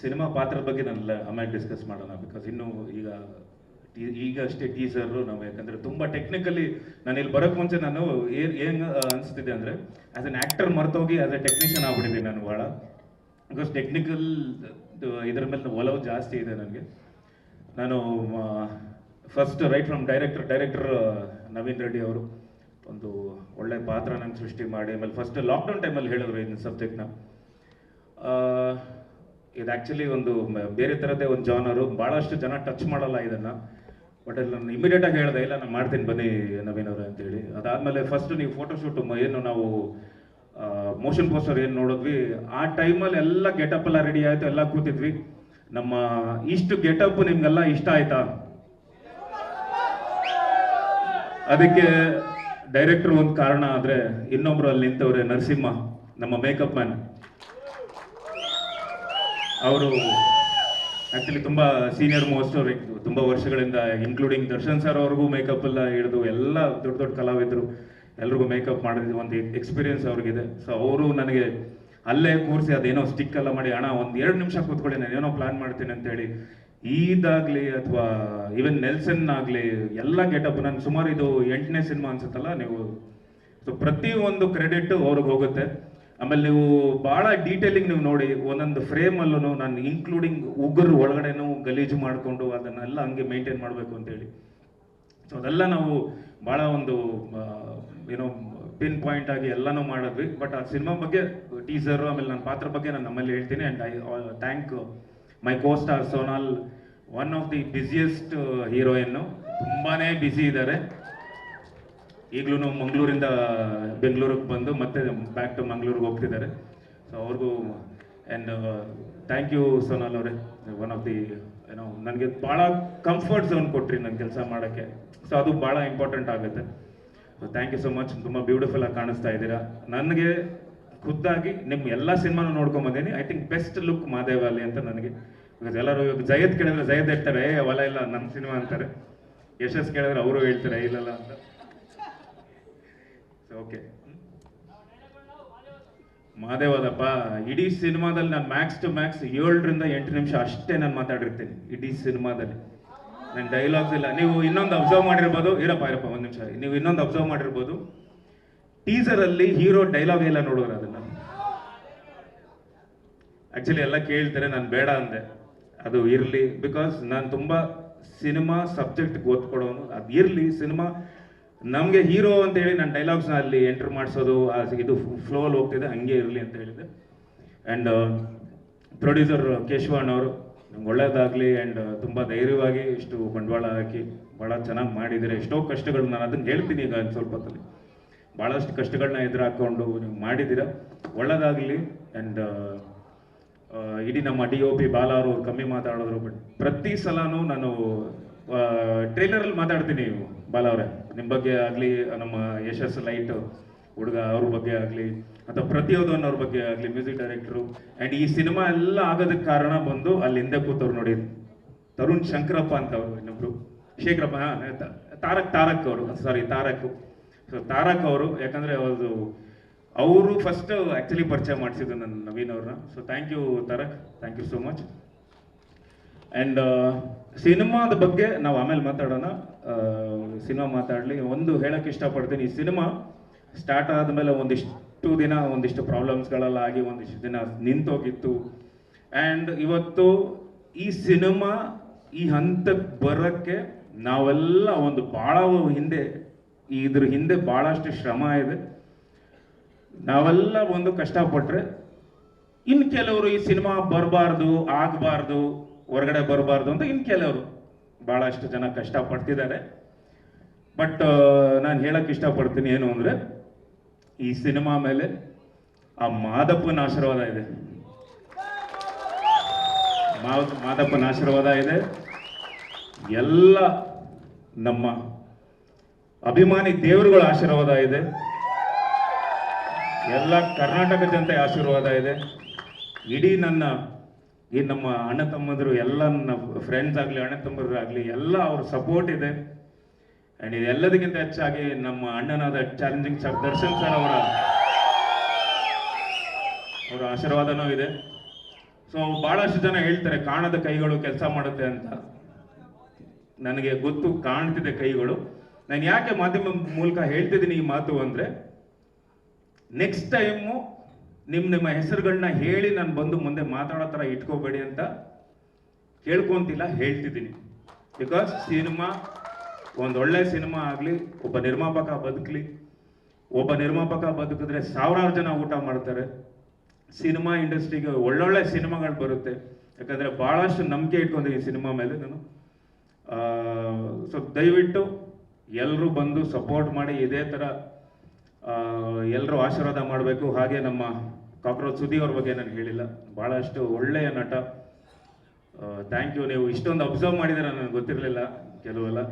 Cinema ಪಾತ್ರದ ಬಗ್ಗೆ ನಾನು ಆಮೇಲೆ ಡಿಸ್ಕಸ್ ಮಾಡೋಣ ಬಿಕಾಸ್ ಇನ್ನು ಈಗ ಈಗ ಅಷ್ಟೇ ಟೀಸರು ನಾವು, ಯಾಕಂದ್ರೆ ತುಂಬಾ ಟೆಕ್ನಿಕಲಿ ನಾನು ಇಲ್ಲಿ ಬರೋಕ್ ಮುಂಚೆ ನಾನು ಏನು ಏನು ಅನಿಸ್ತಿದೆ ಅಂದರೆ ಆ್ಯಸ್ ಅನ್ ಆ್ಯಕ್ಟರ್ ಮರ್ತೋಗಿ ಆಸ್ ಎ ಟೆಕ್ನಿಷಿಯನ್ ಆಗ್ಬಿಟ್ಟಿದ್ದೀನಿ ನಾನು ಭಾಳ ಬಿಕಾಸ್ ಟೆಕ್ನಿಕಲ್ ಇದ್ರ ಮೇಲೆ ಒಲವು ಜಾಸ್ತಿ ಇದೆ ನನಗೆ. ನಾನು first right from director director Naveen Reddy ಅವರು ಒಂದು ಒಳ್ಳೆ ಪಾತ್ರ ನಂಗೆ ಸೃಷ್ಟಿ ಮಾಡಿ, ಆಮೇಲೆ ಫಸ್ಟ್ ಲಾಕ್ಡೌನ್ ಟೈಮಲ್ಲಿ ಹೇಳಿದ್ರು ಇನ್ನು ಸಬ್ಜೆಕ್ಟ್ನ ಇದು ಆ್ಯಕ್ಚುಲಿ ಒಂದು ಬೇರೆ ಥರದ್ದೇ ಒಂದು ಜಾನರು ಭಾಳಷ್ಟು ಜನ ಟಚ್ ಮಾಡಲ್ಲ ಇದನ್ನು. ಬಟ್ ಅಲ್ಲಿ ನಾನು ಇಮಿಡಿಯೇಟಾಗಿ ಹೇಳಿದೆ, ಇಲ್ಲ, ನಾನು ಮಾಡ್ತೀನಿ ಬನ್ನಿ ನವೀನ್ ಅವರೇ ಅಂತೇಳಿ ಅದಾದಮೇಲೆ ಫಸ್ಟ್ ನೀವು ಫೋಟೋಶೂಟ್ ಏನು ನಾವು ಮೋಷನ್ ಪೋಸ್ಟರ್ ಏನು ನೋಡಿದ್ವಿ, ಆ ಟೈಮಲ್ಲಿ ಎಲ್ಲ ಗೆಟಪ್ ಎಲ್ಲ ರೆಡಿ ಆಯಿತು, ಎಲ್ಲ ಕೂತಿದ್ವಿ. ನಮ್ಮ ಇಷ್ಟು ಗೆಟಪ್ ನಿಮ್ಗೆಲ್ಲ ಇಷ್ಟ ಆಯ್ತಾ? ಅದಕ್ಕೆ ಡೈರೆಕ್ಟರ್ ಒಂದು ಕಾರಣ ಆದ್ರೆ ಇನ್ನೊಬ್ರು ಅಲ್ಲಿ ನಿಂತವ್ರೆ ನರಸಿಂಹ, ನಮ್ಮ ಮೇಕಪ್ ಮ್ಯಾನ್ ಅವರು ಆ್ಯಕ್ಚುಲಿ ತುಂಬ ಸೀನಿಯರ್ ಮೋಸ್ಟ್ ತುಂಬ ವರ್ಷಗಳಿಂದ ಇನ್ಕ್ಲೂಡಿಂಗ್ ದರ್ಶನ್ ಸರ್ ಅವ್ರಿಗೂ ಮೇಕಪ್ ಎಲ್ಲ ಹಿಡಿದು ಎಲ್ಲ ದೊಡ್ಡ ದೊಡ್ಡ ಕಲಾವಿದರು. ಎಲ್ರಿಗೂ ಮೇಕಪ್ ಮಾಡಿದ ಒಂದು ಎಕ್ಸ್ಪೀರಿಯನ್ಸ್ ಅವ್ರಿಗಿದೆ. ಸೊ ಅವರು ನನಗೆ ಅಲ್ಲೇ ಕೂರಿಸಿ ಅದೇನೋ ಸ್ಟಿಕ್ ಎಲ್ಲ ಮಾಡಿ, ಅಣ್ಣ, ಒಂದು ಎರಡು ನಿಮಿಷ ಕೂತ್ಕೊಳ್ಳಿ, ನಾನು ಏನೋ ಪ್ಲಾನ್ ಮಾಡ್ತೀನಿ ಅಂತೇಳಿ ಈದಾಗಲಿ ಅಥವಾ ಈವನ್ ನೆಲ್ಸನ್ ಆಗಲಿ ಎಲ್ಲ ಗೆಟಪ್ ನಾನು ಸುಮಾರು ಇದು ಎಂಟನೇ ಸಿನಿಮಾ ಅನ್ಸುತ್ತಲ್ಲ ನೀವು. ಸೊ ಪ್ರತಿ ಒಂದು ಕ್ರೆಡಿಟ್ ಅವ್ರಿಗೆ ಹೋಗುತ್ತೆ. ಆಮೇಲೆ ನೀವು ಬಹಳ ಡೀಟೇಲಿಂಗ್ ನೀವು ನೋಡಿ, ಒಂದೊಂದು ಫ್ರೇಮ್ ಅಲ್ಲೂ ನಾನು ಇನ್ಕ್ಲೂಡಿಂಗ್ ಉಗುರು ಒಳಗಡೆನೂ ಗಲೀಜು ಮಾಡಿಕೊಂಡು ಅದನ್ನೆಲ್ಲ ಹಂಗೆ ಮೇಂಟೈನ್ ಮಾಡಬೇಕು ಅಂತೇಳಿ. ಸೊ ಅದೆಲ್ಲ ನಾವು ಬಹಳ ಒಂದು ಏನೋ ಪಿನ್ ಪಾಯಿಂಟ್ ಆಗಿ ಎಲ್ಲಾನು ಮಾಡಿದ್ವಿ. ಬಟ್ ಆ ಸಿನಿಮಾ ಬಗ್ಗೆ ಟೀಸರ್ ಆಮೇಲೆ ನನ್ನ ಪಾತ್ರ ಬಗ್ಗೆ ನಾನು ನಮ್ಮಲ್ಲಿ ಹೇಳ್ತೀನಿ. And I thank my co Sonal one of the busiest heroine ತುಂಬಾನೇ ಬ್ಯುಸಿ ಇದ್ದಾರೆ ಈಗಲೂ ಮಂಗಳೂರಿಂದ ಬೆಂಗಳೂರಿಗೆ ಬಂದು ಮತ್ತೆ ಬ್ಯಾಕ್ ಟು ಮಂಗಳೂರಿಗೆ ಹೋಗ್ತಿದ್ದಾರೆ. ಸೊ ಅವ್ರಿಗೂ ಆ್ಯಂಡ್ ಥ್ಯಾಂಕ್ ಯು ಸೋನಾಲ್ ಅವರೇ. ಒನ್ ಆಫ್ ದಿ ಏನೋ ನನಗೆ ಭಾಳ ಕಂಫರ್ಟ್ ಝೋನ್ ಕೊಟ್ರಿ ನನ್ನ ಕೆಲಸ ಮಾಡೋಕ್ಕೆ. ಸೊ ಅದು ಭಾಳ ಇಂಪಾರ್ಟೆಂಟ್ ಆಗುತ್ತೆ. ಥ್ಯಾಂಕ್ ಯು ಸೊ ಮಚ್ ತುಂಬ ಬ್ಯೂಟಿಫುಲ್ ಆಗಿ ಕಾಣಿಸ್ತಾ ಇದ್ದೀರಾ. ನನಗೆ ಖುದ್ದಾಗಿ ನಿಮ್ಮ ಎಲ್ಲ ಸಿನಿಮಾನು ನೋಡ್ಕೊಂಬಂದೀನಿ ಐ ಥಿಂಕ್ ಬೆಸ್ಟ್ ಲುಕ್ ಮಾದೇವಾಲಿ ಅಂತ ನನಗೆ. ಬಿಕಾಸ್ ಎಲ್ಲರೂ ಇವಾಗ ಜಯದ್ ಕೇಳಿದ್ರೆ ಜಯದ್ ಹೇಳ್ತಾರೆ, ಏ ಅವಲ್ಲ ಇಲ್ಲ ನಮ್ಮ ಸಿನಿಮಾ ಅಂತಾರೆ. ಯಶಸ್ ಕೇಳಿದ್ರೆ ಅವರು ಹೇಳ್ತಾರೆ ಇಲ್ಲಲ್ಲ ಅಂತ. ಓಕೆ ಮಾದೇವದಪ್ಪ, ಇಡೀ ಸಿನಿಮಾದಲ್ಲಿ ನಾನು ಮ್ಯಾಕ್ಸ್ ಟು ಮ್ಯಾಕ್ಸ್ ಏಳರಿಂದ ಎಂಟು ನಿಮಿಷ ಅಷ್ಟೇ ನಾನು ಮಾತಾಡಿರ್ತೀನಿ, ಇಡೀ ಸಿನಿಮಾದಲ್ಲಿ. ನನ್ನ ಡೈಲಾಗ್ಸ್ ಇಲ್ಲ ನೀವು ಇನ್ನೊಂದು ಅಬ್ಸರ್ವ್ ಮಾಡಿರ್ಬೋದು, ಇರಪ್ಪ ಇರಪ್ಪ, ಒಂದು ನಿಮಿಷ, ನೀವು ಇನ್ನೊಂದು ಅಬ್ಸರ್ವ್ ಮಾಡಿರ್ಬೋದು. ಟೀಸರ್ ಅಲ್ಲಿ ಹೀರೋ ಡೈಲಾಗ್ ಎಲ್ಲ ನೋಡೋರು ಅದನ್ನ. ಆ್ಯಕ್ಚುಲಿ ಎಲ್ಲ ಕೇಳ್ತಾರೆ, ನಾನು ಬೇಡ ಅಂದೆ. ಅದು ಇರಲಿ ಬಿಕಾಸ್ ನಾನು ತುಂಬ ಸಿನಿಮಾ ಸಬ್ಜೆಕ್ಟ್ ಓದ್ಕೊಡೋನು ಅದು ಇರಲಿ ಸಿನಿಮಾ ನಮಗೆ ಹೀರೋ ಅಂತ ಹೇಳಿ ನನ್ನ ಡೈಲಾಗ್ಸ್ನ ಅಲ್ಲಿ ಎಂಟರ್ ಮಾಡಿಸೋದು ಇದು ಫ್ಲೋ ಅಲ್ಲಿ ಹೋಗ್ತಿದೆ, ಹಂಗೆ ಇರಲಿ ಅಂತ ಹೇಳಿದೆ ಆ್ಯಂಡ್ ಪ್ರೊಡ್ಯೂಸರ್ ಕೇಶವಣ್ಣ ಅವರು ನಮ್ಗೆ ಒಳ್ಳೇದಾಗಲಿ ಆ್ಯಂಡ್ ತುಂಬ ಧೈರ್ಯವಾಗಿ ಇಷ್ಟು ಬಂಡವಾಳ ಹಾಕಿ ಭಾಳ ಚೆನ್ನಾಗಿ ಮಾಡಿದರೆ. ಎಷ್ಟೋ ಕಷ್ಟಗಳು ನಾನು ಅದನ್ನು ಹೇಳ್ತೀನಿ ಈಗ ಸ್ವಲ್ಪ ಹೊತ್ತಲ್ಲಿ. ಭಾಳಷ್ಟು ಕಷ್ಟಗಳನ್ನ ಎದುರು ಹಾಕೊಂಡು ನೀವು ಮಾಡಿದ್ದೀರ ಒಳ್ಳೇದಾಗಲಿ ಆ್ಯಂಡ್ ಇಡೀ ನಮ್ಮ ಡಿ ಒ ಪಿ ಬಾಲ ಅವರು ಕಮ್ಮಿ ಮಾತಾಡೋದ್ರು ಬಟ್ ಪ್ರತಿ ಸಲನೂ ನಾನು ಟ್ರೈಲರಲ್ಲಿ ಮಾತಾಡ್ತೀನಿ ಬಾಲ ಅವರೇ ನಿಮ್ಮ ಬಗ್ಗೆ ಆಗಲಿ, ನಮ್ಮ ಯಶಸ್ ಲೈಟ್ ಹುಡುಗ ಅವ್ರ ಬಗ್ಗೆ ಆಗಲಿ, ಅಥವಾ ಪ್ರತಿಯೊಂದನ್ ಅವ್ರ ಬಗ್ಗೆ ಆಗಲಿ ಮ್ಯೂಸಿಕ್ ಡೈರೆಕ್ಟ್ರು ಆ್ಯಂಡ್ ಈ ಸಿನಿಮಾ ಎಲ್ಲ ಆಗೋದಕ್ಕೆ ಕಾರಣ ಬಂದು ಅಲ್ಲಿ ಹಿಂದೆ ಕೂತವ್ರು ನೋಡಿ, ತರುಣ್ ಶಂಕರಪ್ಪ ಅಂತ ಅವರು ಇನ್ನೊಬ್ರು. ಶೇಖರಪ್ಪ ತಾರಕ್ ತಾರಕ್ ಅವರು ಸಾರಿ ತಾರಕ್. ಸೊ ತಾರಕ್ ಅವರು, ಯಾಕಂದರೆ ಅವರು ಅವರು ಫಸ್ಟ್ ಆ್ಯಕ್ಚುಲಿ ಪರಿಚಯ ಮಾಡಿಸಿದ್ದು ನನ್ನ ನವೀನ್ ಅವ್ರನ್ನ. So thank you Tarak. Thank you so much and ಸಿನಿಮಾದ ಬಗ್ಗೆ ನಾವು ಆಮೇಲೆ ಮಾತಾಡೋಣ. ಸಿನಿಮಾ ಮಾತಾಡಲಿ. ಒಂದು ಹೇಳಕ್ಕೆ ಇಷ್ಟಪಡ್ತೀನಿ, ಈ ಸಿನಿಮಾ ಸ್ಟಾರ್ಟ್ ಆದಮೇಲೆ ಒಂದಿಷ್ಟು ದಿನ, ಒಂದಿಷ್ಟು ಪ್ರಾಬ್ಲಮ್ಸ್ಗಳೆಲ್ಲ ಆಗಿ ಒಂದಿಷ್ಟು ದಿನ ನಿಂತೋಗಿತ್ತು. ಆ್ಯಂಡ್ ಇವತ್ತು ಈ ಸಿನಿಮಾ, ಈ ಹಂತಕ್ಕೆ ಬರೋಕ್ಕೆ ನಾವೆಲ್ಲ ಒಂದು ಭಾಳ ಹಿಂದೆ, ಇದ್ರ ಹಿಂದೆ ಭಾಳಷ್ಟು ಶ್ರಮ ಇದೆ. ನಾವೆಲ್ಲ ಒಂದು ಕಷ್ಟಪಟ್ಟರೆ ಇನ್ನು ಕೆಲವರು ಈ ಸಿನಿಮಾ ಬರಬಾರ್ದು, ಆಗಬಾರ್ದು ಹೊರಗಡೆ ಬರಬಾರ್ದು ಅಂತ ಇನ್ ಕೆಲವರು ಬಹಳಷ್ಟು ಜನ ಕಷ್ಟಪಡ್ತಿದ್ದಾರೆ. ಬಟ್ ನಾನು ಹೇಳಕ್ ಇಷ್ಟಪಡ್ತೀನಿ ಏನು ಅಂದ್ರೆ, ಈ ಸಿನಿಮಾ ಮೇಲೆ ಆ ಮಾದಪ್ಪನ ಆಶೀರ್ವಾದ ಇದೆ. ಮಾದಪ್ಪನ ಆಶೀರ್ವಾದ ಇದೆ. ಎಲ್ಲ ನಮ್ಮ ಅಭಿಮಾನಿ ದೇವರುಗಳ ಆಶೀರ್ವಾದ ಇದೆ. ಎಲ್ಲ ಕರ್ನಾಟಕ ಜನತೆ ಆಶೀರ್ವಾದ ಇದೆ. ಇಡೀ ನನ್ನ ಈ ನಮ್ಮ ಅಣ್ಣ ತಮ್ಮಂದಿರು ಎಲ್ಲ ನನ್ನ ಫ್ರೆಂಡ್ಸ್ ಆಗಲಿ, ಅಣ್ಣ ತಮ್ಮರಾಗಲಿ ಎಲ್ಲ ಅವ್ರ ಸಪೋರ್ಟ್ ಇದೆ. ಆ್ಯಂಡ್ ಇದೆಲ್ಲದಕ್ಕಿಂತ ಹೆಚ್ಚಾಗಿ ನಮ್ಮ ಅಣ್ಣನಾದ ಚಾಲೆಂಜಿಂಗ್ ಸರ್ ದರ್ಶನ್ ಸರ್ ಅವರ ಅವರ ಆಶೀರ್ವಾದನೂ ಇದೆ. ಸೊ ಬಹಳಷ್ಟು ಜನ ಹೇಳ್ತಾರೆ, ಕಾಣದ ಕೈಗಳು ಕೆಲಸ ಮಾಡುತ್ತೆ ಅಂತ. ನನಗೆ ಗೊತ್ತು, ಕಾಣ್ತಿದೆ ಕೈಗಳು. ನಾನು ಯಾಕೆ ಮಾಧ್ಯಮ ಮೂಲಕ ಹೇಳ್ತಿದ್ದೀನಿ ಈ ಮಾತು ಅಂದರೆ ನೆಕ್ಸ್ಟ್ ಟೈಮು ನಿಮ್ಮ ನಿಮ್ಮ ಹೆಸರುಗಳನ್ನ ಹೇಳಿ ನಾನು ಬಂದು ಮುಂದೆ ಮಾತಾಡೋ ಥರ ಇಟ್ಕೋಬೇಡಿ ಅಂತ ಕೇಳ್ಕೊಂತಿಲ್ಲ, ಹೇಳ್ತಿದ್ದೀನಿ. ಬಿಕಾಸ್ ಸಿನಿಮಾ ಒಂದು ಒಳ್ಳೆ ಸಿನಿಮಾ ಆಗಲಿ, ಒಬ್ಬ ನಿರ್ಮಾಪಕ ಬದುಕಲಿ, ಒಬ್ಬ ನಿರ್ಮಾಪಕ ಬದುಕಿದ್ರೆ ಸಾವಿರಾರು ಜನ ಊಟ ಮಾಡ್ತಾರೆ. ಸಿನಿಮಾ ಇಂಡಸ್ಟ್ರಿಗೆ ಒಳ್ಳೊಳ್ಳೆ ಸಿನಿಮಾಗಳು ಬರುತ್ತೆ. ಯಾಕಂದರೆ ಭಾಳಷ್ಟು ನಂಬಿಕೆ ಇಟ್ಕೊಂಡಿದ್ದೀನಿ ಸಿನಿಮಾ ಮೇಲೆ ನಾನು. ಸೊ ದಯವಿಟ್ಟು ಎಲ್ಲರೂ ಬಂದು ಸಪೋರ್ಟ್ ಮಾಡಿ, ಇದೇ ಥರ ಎಲ್ಲರೂ ಆಶೀರ್ವಾದ ಮಾಡಬೇಕು. ಹಾಗೆ ನಮ್ಮ ಕಾಕ್ರೋಚ್ ಸುದ್ದಿ ಅವ್ರ ಬಗ್ಗೆ ನಾನು ಹೇಳಿಲ್ಲ. ಭಾಳಷ್ಟು ಒಳ್ಳೆಯ ನಟ. ಥ್ಯಾಂಕ್ ಯು ನೀವು ಇಷ್ಟೊಂದು ಅಬ್ಸರ್ವ್ ಮಾಡಿದ್ರೆ ನನಗೆ ಗೊತ್ತಿರಲಿಲ್ಲ ಕೆಲವೆಲ್ಲ.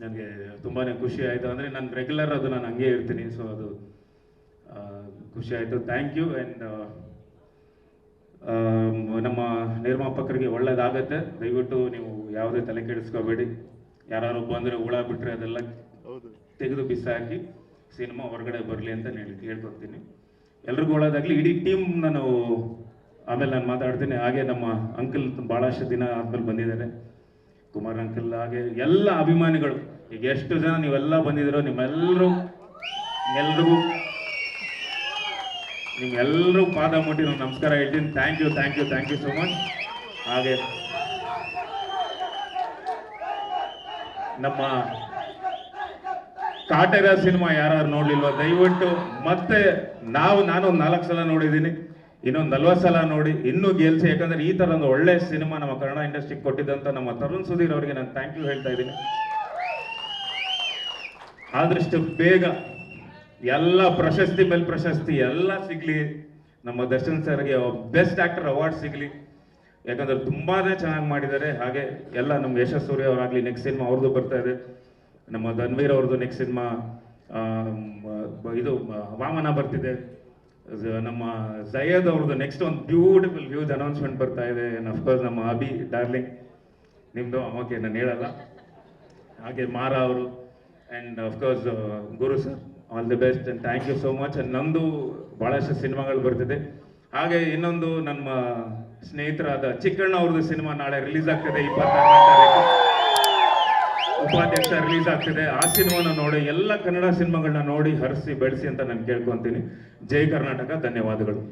ನನಗೆ ತುಂಬಾ ಖುಷಿ ಆಯಿತು. ಅಂದರೆ ನಾನು ರೆಗ್ಯುಲರ್ ಅದು ನಾನು ಹಂಗೆ ಇರ್ತೀನಿ. ಸೊ ಅದು ಖುಷಿ ಆಯಿತು. ಥ್ಯಾಂಕ್ ಯು ಆ್ಯಂಡ್ ನಮ್ಮ ನಿರ್ಮಾಪಕರಿಗೆ ಒಳ್ಳೇದಾಗತ್ತೆ. ದಯವಿಟ್ಟು ನೀವು ಯಾವುದೇ ತಲೆ ಕೆಡಿಸ್ಕೋಬೇಡಿ. ಯಾರು ಬಂದರೆ ಹುಳ ಬಿಟ್ಟರೆ ಅದೆಲ್ಲ ತೆಗೆದು ಬಿಸಾಕಿ ಸಿನಿಮಾ ಹೊರಗಡೆ ಬರಲಿ ಅಂತ ಹೇಳಿ ಹೇಳ್ಕೊಡ್ತೀನಿ ಎಲ್ರಿಗೂ ಒಳ್ಳೇದಾಗಲಿ. ಇಡೀ ಟೀಮ್ ನಾನು ಆಮೇಲೆ ನಾನು ಮಾತಾಡ್ತೀನಿ. ಹಾಗೆ ನಮ್ಮ ಅಂಕಲ್ ಭಾಳಷ್ಟು ದಿನ ಆದ್ಮೇಲೆ ಬಂದಿದ್ದಾರೆ. ಕುಮಾರ್ ಅಂಕಲ್ ಹಾಗೆ ಎಲ್ಲ ಅಭಿಮಾನಿಗಳು. ಈಗ ಎಷ್ಟು ಜನ ನೀವೆಲ್ಲ ಬಂದಿದ್ದೀರೋ ನಿಮ್ಮೆಲ್ಲರೂ ಎಲ್ರಿಗೂ ನಿಮ್ಗೆಲ್ಲರೂ ಪಾದ ಮುಟ್ಟಿ ನಾನು ನಮಸ್ಕಾರ ಹೇಳ್ತೀನಿ. Thank you thank you thank you so much ಹಾಗೆ ನಮ್ಮ ಕಾಟೇರ ಸಿನಿಮಾ ಯಾರು ನೋಡ್ಲಿಲ್ವಾ? ದಯವಿಟ್ಟು ಮತ್ತೆ ನಾವು, ನಾನೊಂದು ನಾಲ್ಕು ಸಲ ನೋಡಿದ್ದೀನಿ, ಇನ್ನೊಂದು ನಲ್ವತ್ತು ಸಲ ನೋಡಿ, ಇನ್ನೂ ಗೆಲ್ಸಿ, ಯಾಕಂದ್ರೆ ಈ ತರ ಒಂದು ಒಳ್ಳೆ ಸಿನಿಮಾ ನಮ್ಮ ಕನ್ನಡ ಇಂಡಸ್ಟ್ರಿಗೆ ಕೊಟ್ಟಿದ್ದಂತ ನಮ್ಮ ತರುಣ್ ಸುಧೀರ್ ಅವರಿಗೆ ನಾನು ಥ್ಯಾಂಕ್ ಯು ಹೇಳ್ತಾ ಇದ್ದೀನಿ. ಆದಷ್ಟು ಬೇಗ ಎಲ್ಲ ಪ್ರಶಸ್ತಿ ಮೇಲೆ ಪ್ರಶಸ್ತಿ ಎಲ್ಲ ಸಿಗ್ಲಿ, ನಮ್ಮ ದರ್ಶನ್ ಸರ್ಗೆ ಬೆಸ್ಟ್ ಆಕ್ಟರ್ ಅವಾರ್ಡ್ ಸಿಗ್ಲಿ. ಯಾಕಂದ್ರೆ ತುಂಬಾನೇ ಚೆನ್ನಾಗಿ ಮಾಡಿದ್ದಾರೆ, ಹಾಗೆ ಎಲ್ಲ ನಮ್ಮ ಸೂರ್ಯ ಅವರಾಗ್ಲಿ ನೆಕ್ಸ್ಟ್ ಸಿನಿಮಾ ಅವ್ರದ್ದು ಬರ್ತಾ ಇದೆ. ನಮ್ಮ ಧನ್ವೀರ್ ಅವ್ರದ್ದು ನೆಕ್ಸ್ಟ್ ಸಿನಿಮಾ ಇದು ವಾಮನ ಬರ್ತಿದೆ. ನಮ್ಮ ಸೈಯದ್ ಅವ್ರದ್ದು ನೆಕ್ಸ್ಟ್ ಒಂದು ಬ್ಯೂಟಿಫುಲ್ ಹ್ಯೂಜ್ ಅನೌನ್ಸ್ಮೆಂಟ್ ಬರ್ತಾ ಇದೆ. ಅಫ್ಕೋರ್ಸ್ ನಮ್ಮ ಅಭಿ ಡಾರ್ಲಿಂಗ್ ನಿಮ್ದು ಓಕೆ ನಾನು ಹೇಳಲ್ಲ. ಹಾಗೆ ಮಾರ ಅವರು. And of course Guru sir all the best and thank you so much and ನಂದು ಭಾಳಷ್ಟು ಸಿನಿಮಾಗಳು ಬರ್ತಿದೆ. ಹಾಗೆ ಇನ್ನೊಂದು ನಮ್ಮ ಸ್ನೇಹಿತರಾದ ಚಿಕ್ಕಣ್ಣ ಅವ್ರದ್ದು ಸಿನಿಮಾ ನಾಳೆ ರಿಲೀಸ್ ಆಗ್ತಿದೆ ಇಪ್ಪತ್ತಾರು ಉಪಾಧ್ಯಕ್ಷ ರಿಲೀಸ್ ಆಗ್ತಿದೆ. ಆ ಸಿನಿಮಾನ ನೋಡಿ, ಎಲ್ಲ ಕನ್ನಡ ಸಿನಿಮಾಗಳನ್ನ ನೋಡಿ, ಹರಿಸಿ, ಬೆಳೆಸಿ ಅಂತ ನಾನು ಕೇಳ್ಕೊಂತೀನಿ. ಜೈ ಕರ್ನಾಟಕ, ಧನ್ಯವಾದಗಳು.